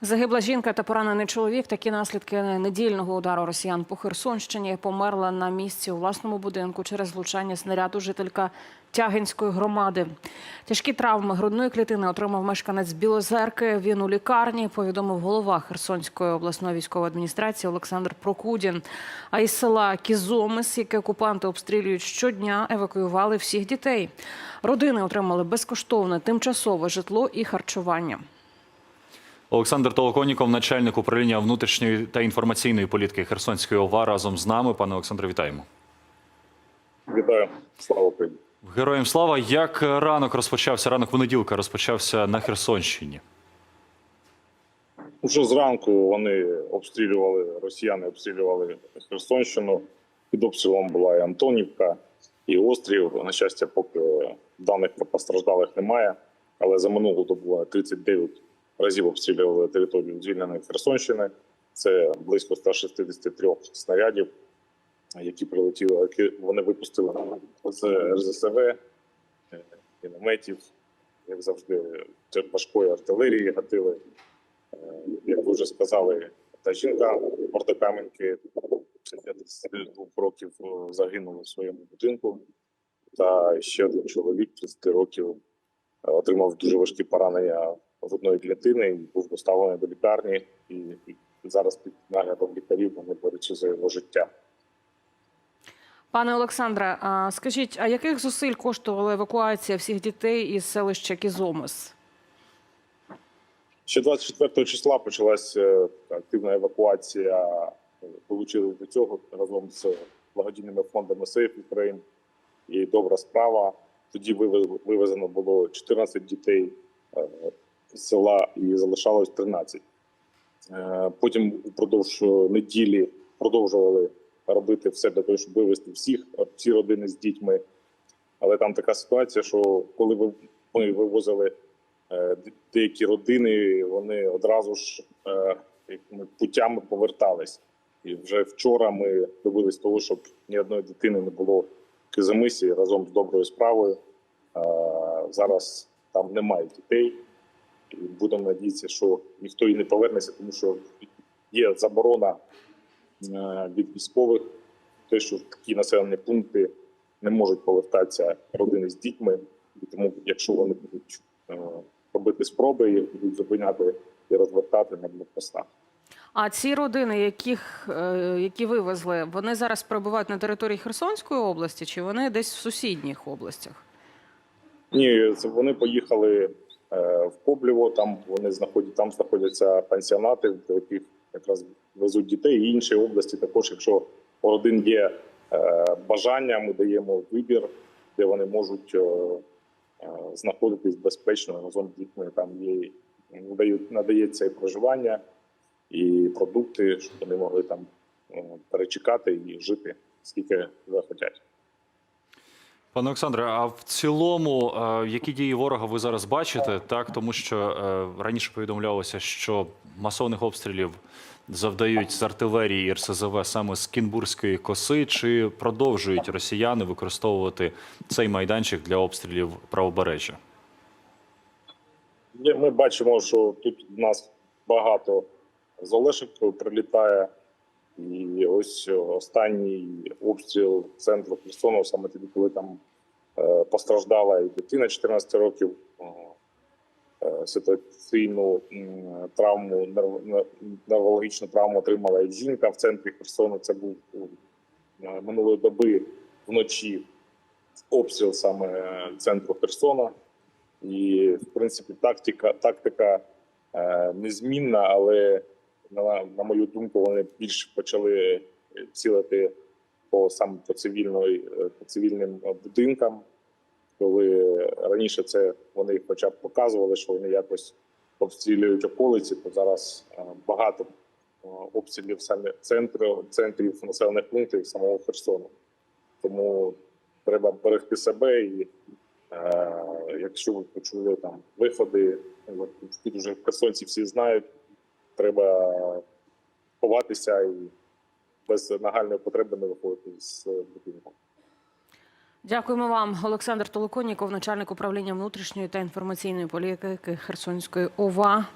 Загибла жінка та поранений чоловік. Такі наслідки недільного удару росіян по Херсонщині померла на місці у власному будинку через влучання снаряду жителька Тягинської громади. Тяжкі травми грудної клітини отримав мешканець Білозерки. Він у лікарні, повідомив голова Херсонської обласної військової адміністрації Олександр Прокудін. А із села Кізомис, яке окупанти обстрілюють щодня, евакуювали всіх дітей. Родини отримали безкоштовне тимчасове житло і харчування. Олександр Толоконіков, начальник управління внутрішньої та інформаційної політики Херсонської ОВА, разом з нами. Пане Олександре, вітаємо. Вітаю, слава Україні. Героям слава. Як ранок розпочався? Ранок понеділка розпочався на Херсонщині. Уже зранку вони обстрілювали, росіяни обстрілювали Херсонщину. Під обстрілом була і Антонівка, і Острів. На щастя, поки даних про постраждалих немає. Але за минулу добу 39 разів обстрілювали територію звільненої Херсонщини. Це близько 163 снарядів, які прилетіли, які вони випустили з РЗСВ, е, мінометів, як завжди, важкої артилерії гатили. Е, Як ви вже сказали, та жінка Мордокаменки 52 років е, загинула в своєму будинку. Та ще один чоловік 30 років отримав дуже важкі поранення грудної клітини і був доставлений до лікарні. І і зараз під наглядом лікарів вони борються за його життя. Пане Олександре, а скажіть, а яких зусиль коштувала евакуація всіх дітей із селища Кізомис? Ще 24 числа почалася активна евакуація. Долучились до цього разом з благодійними фондами Safe Ukraine. І добра справа. Тоді вивезено було 14 дітей е, села і залишалось 13. Е, Потім упродовж неділі продовжували робити все для того, щоб вивезти всіх, всі родини з дітьми. Але там така ситуація, що коли ми вивозили е, деякі родини, вони одразу ж е, путями повертались. І вже вчора ми добились того, щоб ні одної дитини не було в Кизимисі разом з доброю справою. Е, Зараз там немає дітей, будемо надіятися, що ніхто і не повернеться, тому що є заборона е, від військових, те, що в такі населені пункти не можуть повертатися родини з дітьми, і тому, якщо вони будуть е, робити спроби, їх будуть зупиняти і розвертати на блокпостах. А ці родини, яких е, які вивезли, вони зараз перебувають на території Херсонської області, чи вони десь в сусідніх областях? Ні, вони поїхали в Коблєво, там вони знаходять, там знаходяться пансіонати, до яких якраз везуть дітей, і інші області також, якщо у родин є е, бажання, ми даємо вибір, де вони можуть е, е, знаходитись безпечно разом з дітьми. Там є надають, надається і проживання, і продукти, щоб вони могли там перечекати і жити скільки захотять. Пане Олександре, а в цілому, е, які дії ворога ви зараз бачите? Так, тому що е, раніше повідомлялося, що масовних обстрілів завдають з артилерії і РСЗВ саме з Кінбурзької коси, чи продовжують росіяни використовувати цей майданчик для обстрілів правобережжя? Ми бачимо, що тут у нас багато з Олешівкою прилітає. І ось останній обстріл центру Херсону, саме тоді, коли там е, постраждала і дитина 14 років, е, е, ситуаційну травму, неврологічну травму отримала і жінка в центрі Херсону. Це був е, минулої доби вночі обстріл саме центру Херсона. І, в принципі, тактика, тактика е, незмінна, але на, мою думку, вони більш почали цілити по саме по цивільної, е, по цивільним е, будинкам. Коли раніше це вони хоча б показували, що вони якось обстрілюють околиці, то зараз е, багато обстрілів саме центру, центрів населених пунктів самого Херсону. Тому треба берегти себе і Е, Якщо ви почули там виходи, тут вже херсонці всі знають, треба ховатися і без нагальної потреби не виходити з будинку. Дякуємо вам, Олександр Толоконіков, начальник управління внутрішньої та інформаційної політики Херсонської ОВА.